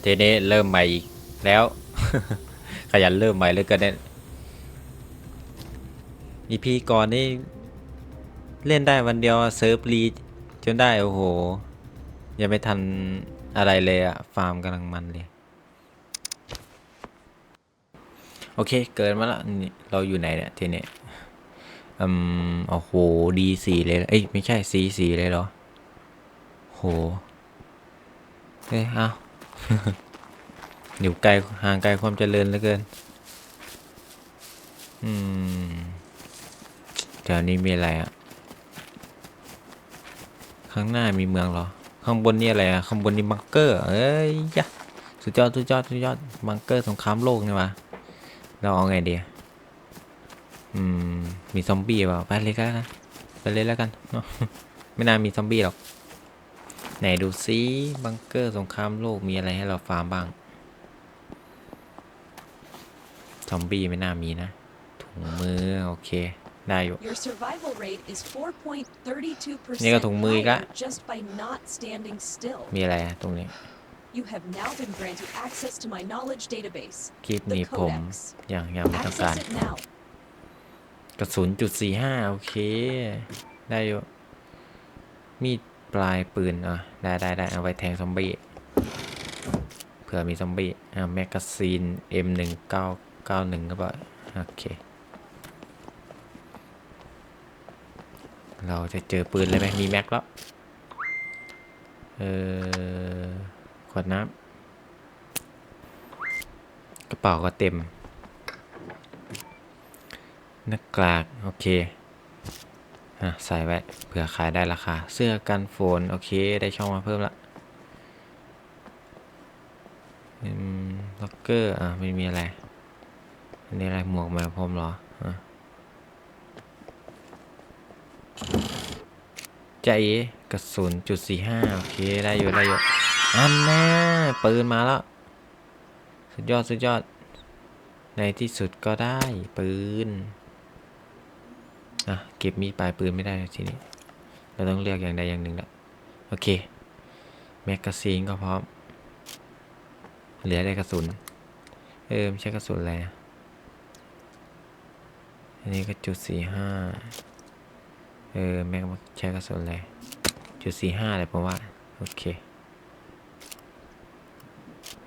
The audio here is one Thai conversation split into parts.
เทนี้เริ่มใหม่อีกแล้ว ขยันเริ่มใหม่เลยก็เนี่ยอีพีก่อนนี่เล่นได้วันเดียวเซิร์ฟรีจนได้โอ้โห ยังไม่ทันอะไรเลยอะฟาร์มกำลังมันเลย โอเคเกินมาล้วนี่เราอยู่ไหนเนี่ยทีนี้อืมโอ้โหดีสี่เลยเอเอ้ยไม่ใช่สีสีเลยเหรอโหเฮ้ยเอา อยู่ไกลห่างไกลความเจริญเหลือเกิน อืมแถวนี้มีอะไรอะข้างหน้ามีเมืองเหรอ ข้างบนนี่อะไรอะข้างบนนี่บังเกอร์ เอ้ยยะสุดยอดสุดยอดสุดยอดบังเกอร์สงครามโลกนี่วะเราเอาไงดีอะอืม มีซอมบี้เปล่าไปเลยก็แล้วกัน ไปเลยแล้วกันเนาะไม่น่ามีซอมบี้หรอก ไหนดูซิบังเกอร์สงครามโลกมีอะไรให้เราฟาร์มบ้าง ซอมบี้ไม่น่ามีนะ ถุงมือ โอเค ได้อยู่ Your survival rate is 4.32%นี่ก็ถุงมืออีกละ higher just by not standing still. มีอะไรอะตรงนี้ You have now been granted access to my knowledge database. คลิป The นี้ผม Codex. อย่างอย่างไม่ต้องการ Access it now. กระสุนจุดสี่ห้าโอเค ได้อยู่ มีด ปลายปืนอะได้ได้ได้เอาไว้แทงซอมบี้เผื่อมีซอมบี้อ่าแมกกาซีน M หนึ่งเก้าเก้าหนึ่งก็บอโอเค เราจะเจอปืนเลยไหมมีแม็กแล้ว เออขวดน้ำกระเป๋าก็เต็มหน้ากาก โอเค อะใส่ไว้เผื่อขายได้ราคา เสื้อกันฝนโอเคได้ช่องมาเพิ่มละอืมล็อกเกอร์อะไม่มีอะไร อันนี้อะไรหมวกแมวพรมเหรออะใจเอ๋กระสุนจุดสี่ห้าโอเคได้อยู่ได้อยู่อันแน่ปืนมาแล้ว สุดยอดสุดยอด ในที่สุดก็ได้ปืน อะเก็บมีดปลายปืนไม่ได้ทีนี้ เราต้องเลือกอย่างใดอย่างหนึ่งละโอเค แมกกาซีนก็พร้อม เหลือแต่กระสุน เออไม่ใช่กระสุนอะไรอันนี้ก็จุดสี่ห้าเออแม็กใช้กระสุนอะไรจุดสี่ห้าเลยผมว่า โอเค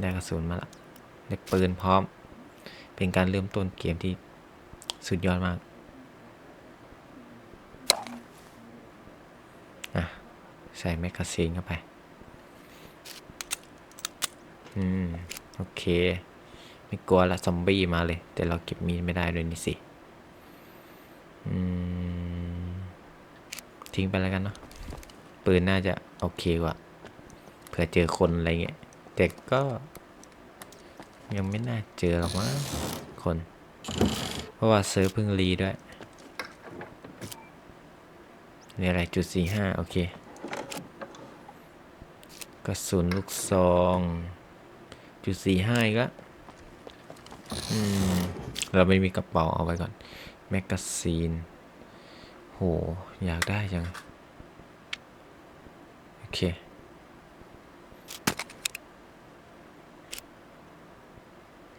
ได้กระสุนมาละได้ปืนพร้อม เป็นการเริ่มต้นเกมที่สุดยอดมาก อะ ใส่แมกกาซีนเข้าไป อืม โอเค ไม่กลัวละซอมบี้มาเลย แต่เราเก็บมีดไม่ได้ด้วยนี่สิ อืม ทิ้งไปแล้วกันเนาะ ปืนน่าจะโอเคกว่า เผื่อเจอคนอะไรเงี้ย แต่ก็ ยังไม่น่าเจอหรอกมั้งคน เพราะว่าเซิร์ฟเพิ่งรีด้วยนี่อะไรจุดสี่ห้าโอเค ระสุนลูกซองจุดสี่ห้าอีกแล้วอืมเราไม่มีกระเป๋าเอาไว้ก่อน แมกกาซีน โห อยากได้จัง โอเค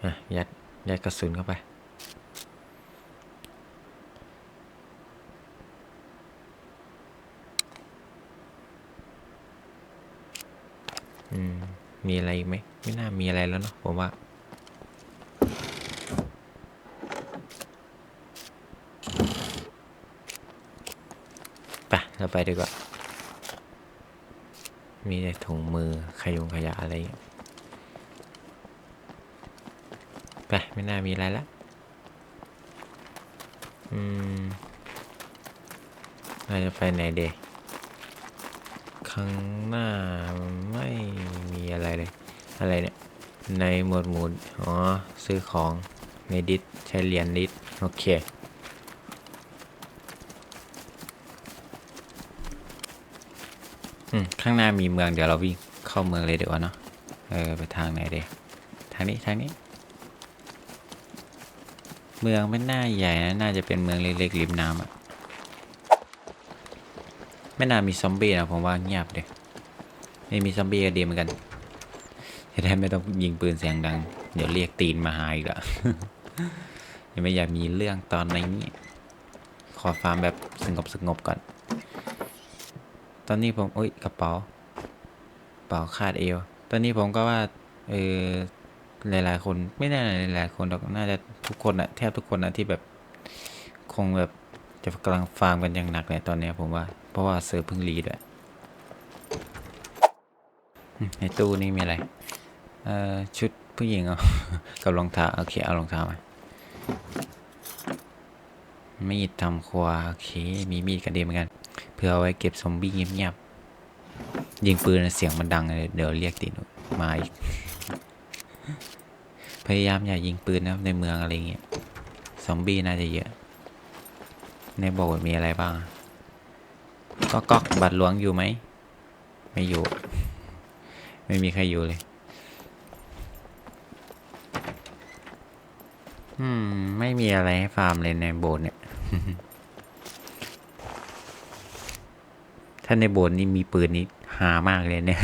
อะ ยัด ยัดกระสุนเข้าไป มีอะไรอีกไหมไม่น่ามีอะไรแล้วเนาะผมว่า ไป เราไปดีกว่า มีแต่ถุงมือขยงขยะอะไร ไป ไม่น่ามีอะไรละอืมเราจะไปไหนเดย ข้างหน้าไม่มีอะไรเลย อะไรเนี่ย ในหมวดหมู่อ๋อ ซื้อของในดิสใช้เหรียญดิสโอเคอืมข้างหน้ามีเมืองเดี๋ยวเราวิ่งเข้าเมืองเลยเดีกว่าเนาะเออไปทางไหนเดยทางนี้ทางนี้ เมืองไม่น่าใหญ่นะน่าจะเป็นเมืองเล็กๆริมน้ำอะ ไม่น่ามีซอมบี้นะผมว่าเงียบเดยไม่มีซอมบี้ก็ดีเหมือนกันจะได้ไม่ต้องยิงปืนเสียงดัง เดี๋ยวเรียกตีนมาหาอีกละยังไม่อยากมีเรื่องตอนนี้ขอฟาร์มแบบสงบสงบก่อน ตอนนี้ผมอุ้ยกระเป๋ากระเป๋าคาดเอว ตอนนี้ผมก็ว่าเออหลาย ๆ คนไม่แน่หลายๆคนหรอกน่าจะทุกคนอะแทบทุกคนอะที่แบบคงแบบจะกำลังฟาร์มกันอย่างหนักเลยตอนนี้ผมว่า เพราะว่าเซิร์ฟเพิ่งรีด้วยในตู้นี่มีอะไร เอ่อ ชุดผู้หญิงเหรอกับรองเท้า โอเค เอารองเท้ามา มีดทำครัว โอเค มีมีดกระเด็นเหมือนกัน เพื่อเอาไว้เก็บซอมบี้เงียบๆ ยิงปืนเสียงมันดังเลย เดี๋ยวเรียกติดมาอีก พยายามอย่ายิงปืนนะในเมืองอะไรเงี้ย ซอมบี้น่าจะเยอะ ในโบสถ์มีอะไรบ้างอะ ก็ก๊อกบัตรหลวงอยู่ไหม ไม่อยู่ ไม่มีใครอยู่เลย อืม ไม่มีอะไรให้ฟาร์มเลยในโบสถ์เนี่ย ถ้าในโบสถ์นี่มีปืนนี่หามากเลยเนี่ย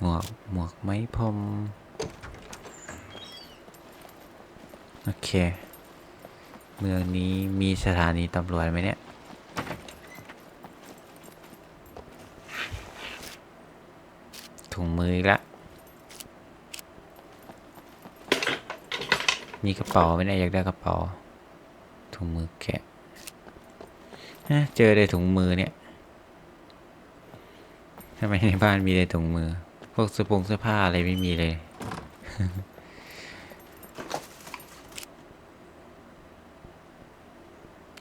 หมวก หมวกไม้พรมโอ เคเมืองนี้มีสถานีตำรวจไหมเนี่ย ถุงมืออีกละ มีกระเป๋าไหมเนี่ยอยากได้กระเป๋า ถุงมือแกะฮะเจอแต่ถุงมือเนี่ยทำไมในบ้านมีแต่ถุงมือ พวกสื้อผงเสื้อผ้าอะไรไม่มีเลย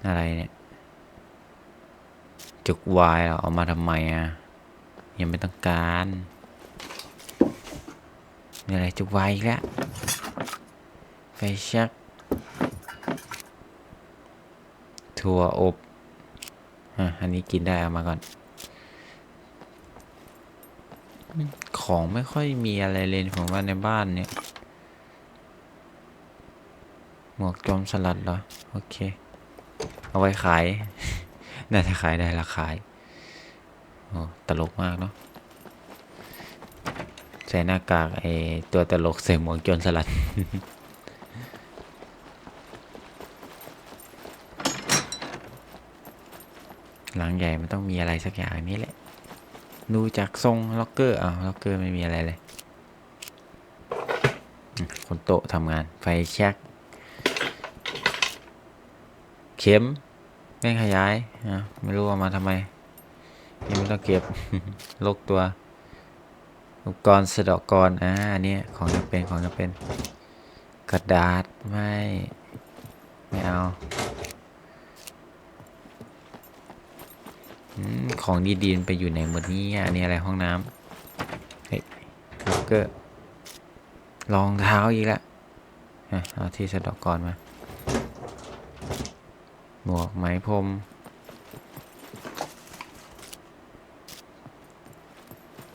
อะไรเนี่ย จุกวายเรอเอามาทำไมอะ ยังไม่ต้องการมีอะไรจุกวายอีกแล้วไฟชักถั่วอบอันนี้กินได้เอามาก่อน ของไม่ค่อยมีอะไรเลยผมว่าในบ้านเนี่ย หมวกจอมสลัดเหรอ โอเค เอาไว้ขาย น่าจะขายได้ราคายโอ้ตลกมากเนาะใส่หน้ากากไอตัวตลกใส่หมวกโจรสลัดหลังใหญ่มันต้องมีอะไรสักอย่างนี้แหละ ดูจากทรงล็อกเกอร์อ้าวล็อกเกอร์ไม่มีอะไรเลย คนโต๊ะทำงานไฟแช็ก เข็มแม่งขยายอะไม่รู้เอามาทำไมยังไม่ต้องเก็บลกตัว อุปกรณ์สะดอกกรอ่าอันนี้ของจำเป็นของจำเป็น กระดาษไม่ไม่เอาอของดีๆมันไปอยู่ไหนหมดนี้อันนี้อะไรห้องน้ำเฮ้ยล็อกเกอร์รองเท้าอีกละเอาที่สะดอกกรมา หมวกไหมพรม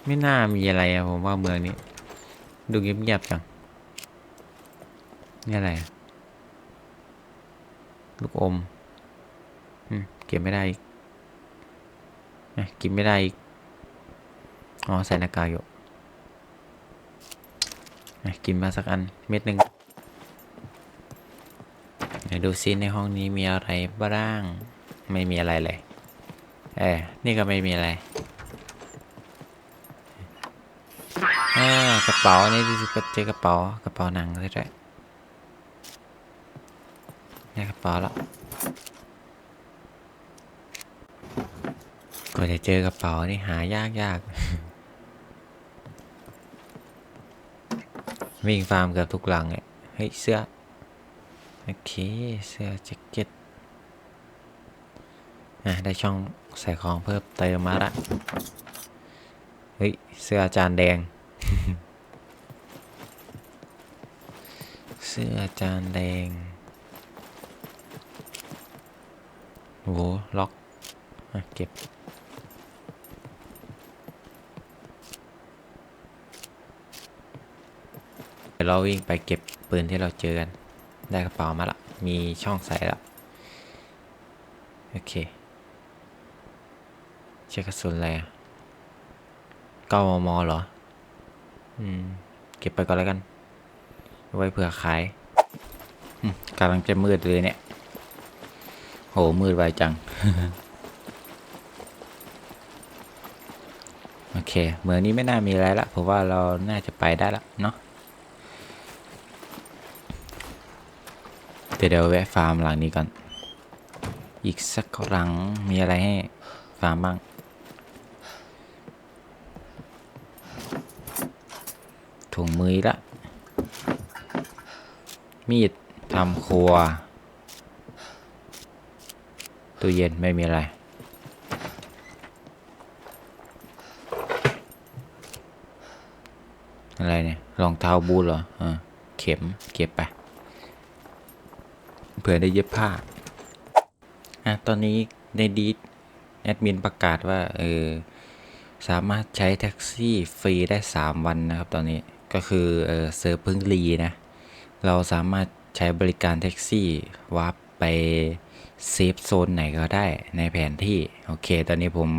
ไม่น่ามีอะไรอะผมว่าเมืองนี้ ดูเงียบๆจัง นี่อะไร ลูกอมอืมเก็บไม่ได้อะกินไม่ได้อ๋อ ใส่หน้ากากอยู่อะกินมาสักอัน เม็ดหนึ่ง ดูซิในห้องนี้มีอะไรบ้าง ไม่มีอะไรเลย เออนี่ก็ไม่มีอะไรอ่ากระเป๋านี่รู้สึกว่าเจอกระเป๋ากระเป๋าหนังใช่ไหมได้กระเป๋าแล้วกว่าจะเจอกระเป๋านี่หายากยากวิ่งฟาร์มเกือบทุกหลังเลยเฮ้ยเสื้อ โอเค เสื้อแจ็คเก็ต อะ ได้ช่องใส่ของเพิ่มเติมมาละ เฮ้ย เสื้ออาจารย์แดง เสื้ออาจารย์แดงโอ้โหล็อกอะเก็บเดี๋ยวเราวิ่งไปเก็บปืนที่เราเจอกัน ได้กระเป๋ามาละ มีช่องใส่ละ โอเค เช้กระสุนอะไรเก้ามมเหรอ อืม เก็บไปก่อนแล้วกัน ไว้เผื่อขายกำลังจะมืดเลยเนี่ย โห มืดไวจัง โอเค เมืองนี้ไม่น่ามีอะไรละ ผมว่าเราน่าจะไปได้ละเนาะ เดี๋ยวเดี๋ยวแวะฟาร์มหลังนี้ก่อน อีกสักหลังมีอะไรให้ฟาร์มบ้าง ถุงมือละ มีดทำครัว ตู้เย็นไม่มีอะไรอะไรเนี่ยรองเท้าบูทเหรออ่าเข็มเก็บไป ผื่อได้เย็บผ้าอะตอนนี้ในดีดแอดมินประกาศว่าเออสามารถใช้แท็กซี่ฟรีได้ 3 วันนะครับ ตอนนี้ก็คือเออเซิร์ฟพิ่งรีนะ เราสามารถใช้บริการแท็กซี่วาร์ปไปเซฟโซนไหนก็ได้ในแผนที่ โอเค ตอนนี้ผม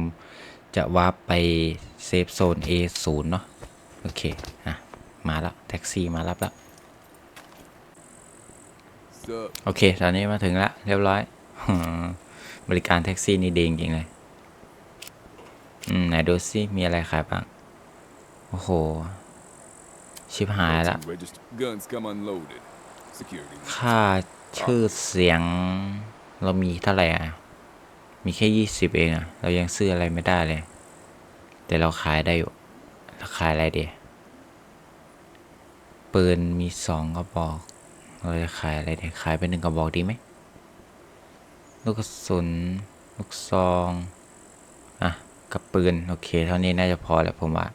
จะวาร์ปไปเซฟโซน A0 เนาะโอเค อะ มาแล้ว แท็กซี่มารับแล้ว โอเค ตอนนี้มาถึงแล้วเรียบร้อย บริการแท็กซี่นี่ดีจริงเลย อืม ไหนดูซิมีอะไรขายบ้าง โอ้โห ชิบหายละ ค่าชื่อเสียงเรามีเท่าไหร่อะ มีแค่ยี่สิบเองอะ เรายังซื้ออะไรไม่ได้เลย แต่เราขายได้อยู่เราขายอะไรเดียปืนมีสองกระบอก เราจะขายอะไรเดีขายไปหนึ่งกระบอกดีไหมลูกกระสุนลูกซองอะกับปืน โอเค เท่านี้น่าจะพอแล้วผมว่า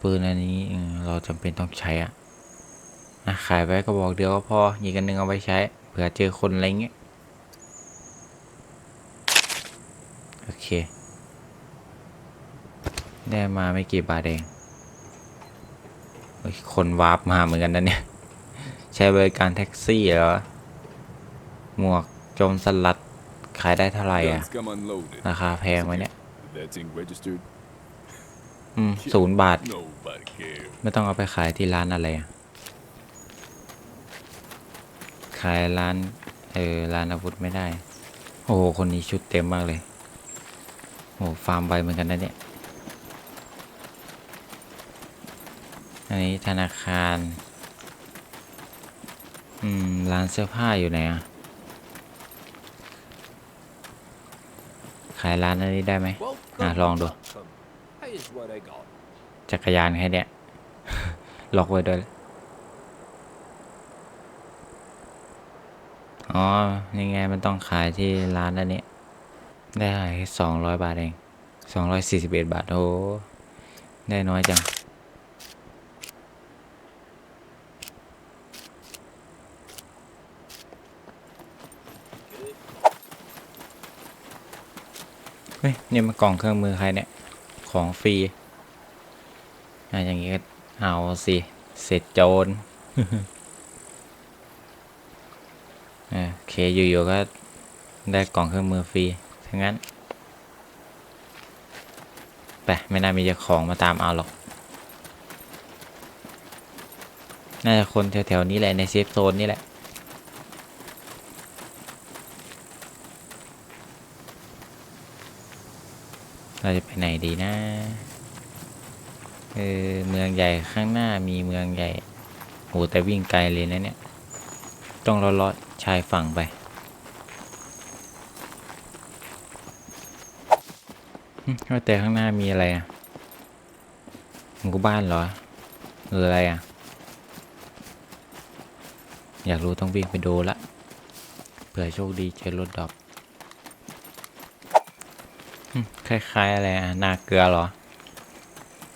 ปืนอันนี้เราจำเป็นต้องใช้อะอะขายไว้ก็บอกเดียวก็พออีกันหนึ่งเอาไว้ใช้ เผื่อเจอคนอะไรเงี้ยโอเค ได้มาไม่กี่บาทเอง คนวาร์ปมาเหมือนกันนะเนี่ย ใช้บริการแท็กซี่เหรอ หมวกโจมสลัด ขายได้เท่าไหร่อะ ราคาแพงไหมเนี่ย อืมศูนย์บาท ไม่ต้องเอาไปขายที่ร้านอะไรอะขายร้าน เออ ร้านอาวุธไม่ได้ โอ้โห คนนี้ชุดเต็มมากเลย โอ้โหฟาร์มใบเหมือนกันนะเนี่ย นนี้ธนาคาร อืม ร้านเสื้อผ้าอยู่ไหนอะขายร้านอันนี้ได้ไหม Ah, long đồ. Here's what I got. จักรยานแค่เนี้ย ล็อกไว้ด้วย อ๋อนี่ไงมันต้องขายที่ร้านอันนี้ ได้แค่สองร้อยบาทเองสองร้อยสี่สิบเอ็ดบาท โอ้ได้น้อยจัง ฮ้ยนี่มันกล่องเครื่องมือใครเนี่ย ของฟรีอะอย่างงี้ก็เอาสิ เสร็จโจรอะโอเคอยู่ๆก็ได้กล่องเครื่องมือฟรีทั้งนั้นไปไม่น่ามีเจ้าของมาตามเอาหรอก น่าจะคนแถวๆนี้แหละในเซฟโซนนี่แหละ เราจะไปไหนดีนะเออเมืองใหญ่ข้างหน้ามีเมืองใหญ่โหแต่วิ่งไกลเลยนะเนี่ย ต้องเลาะๆชายฝั่งไป ว่าแต่ข้างหน้ามีอะไรอะหมู่บ้านเหรอ หรืออะไรอะ อยากรู้ต้องวิ่งไปดูละ เผื่อโชคดีเจอรถดรอป คล้ายๆอะไรอะนาเกลือเหรอ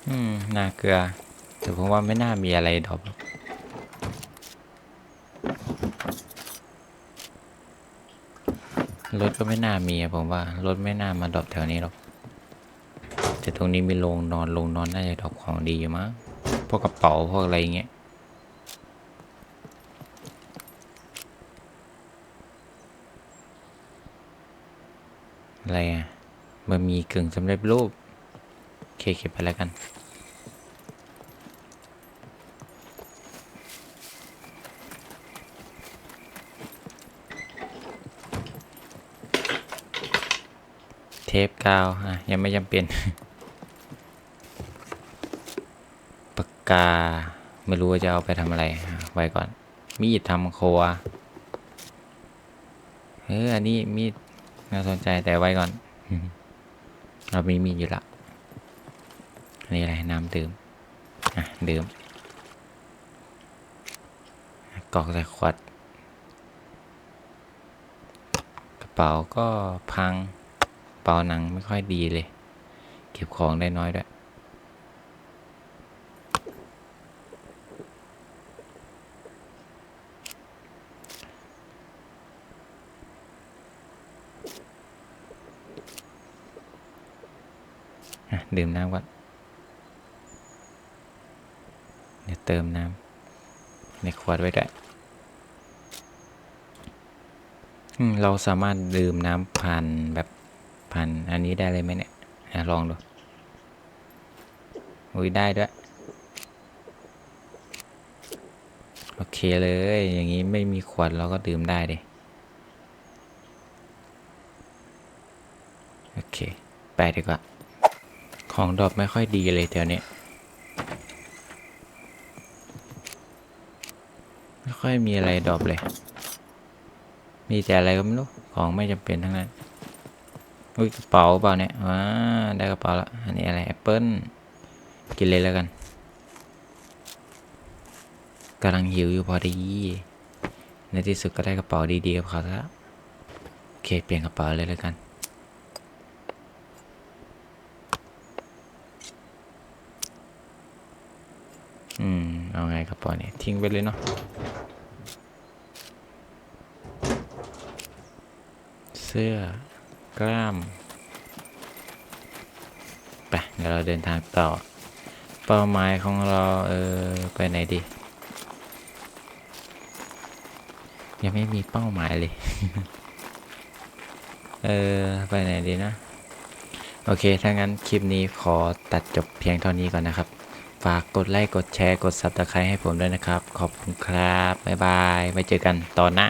อืม นาเกลือ แต่ผมว่าไม่น่ามีอะไรดอกรถก็ไม่น่ามีผมว่า รถไม่น่ามาดรอปแถวนี้หรอก แต่ตรงนี้มีโรงนอนโรงนอนน่าจะดรอปของดีอยู่มั้งพวกกระเป๋าพวกอะไรเงี้ยอะไรอะ บะหมี่กึ่งสำเร็จรูปโอเคเก็บไปแล้วกัน เทปกาวอะยังไม่จำเป็นปากกา ไม่รู้ว่าจะเอาไปทำอะไร ไว้ก่อน มีดทำครัวเอออันนี้มีดน่าสนใจแต่ไว้ก่อน เรามีมีอยู่ละนี่อะไรน้ำดื่ม อะ ดื่มกอกใส่ขวด กระเป๋าก็พังกระเป๋าหนังไม่ค่อยดีเลย เก็บของได้น้อยด้วย ดื่มน้ำก่อนเดี๋ยวเติมน้ำในขวดไว้ด้วยเราสามารถดื่มน้ำผ่านแบบผ่านอันนี้ได้เลยไหมเนี่ยอลองดูอุ้ยได้ด้วย โอเคเลย อย่างนี้ไม่มีขวดเราก็ดื่มได้ดิโอเค ไปดีกว่า ของดรอปไม่ค่อยดีเลยแถวเนี้ยไม่ค่อยมีอะไรดรอปเลย มีแต่อะไรก็ไม่รู้ ของไม่จำเป็นทั้งนั้นอุ้ยกระเป๋าเปล่าเนี่ยว้าได้กระเป๋าล้วอันนี้อะไรแอปเปิ้ลกินเลยแล้วกันกำลังหิวอยู่พอดีในที่สุดก็ได้กระเป๋าดีๆกับเขาแล้วโอเคเปลี่ยนกระเป๋าเลยแล้วกัน อืม เอาไงกระเป๋าเนี่ย ทิ้งไปเลยเนาะเสื้อกล้ามไปเดี๋ยวเราเดินทางต่อ เป้าหมายของเรา เออ ไปไหนดี ยังไม่มีเป้าหมายเลย เออ ไปไหนดีนะ โอเค ถ้างั้นคลิปนี้ขอตัดจบเพียงเท่านี้ก่อนนะครับ ฝากกดไลค์ กดแชร์ กด Subscribe ให้ผมด้วยนะครับ ขอบคุณครับ บ๊ายบาย ไว้เจอกันตอนหน้า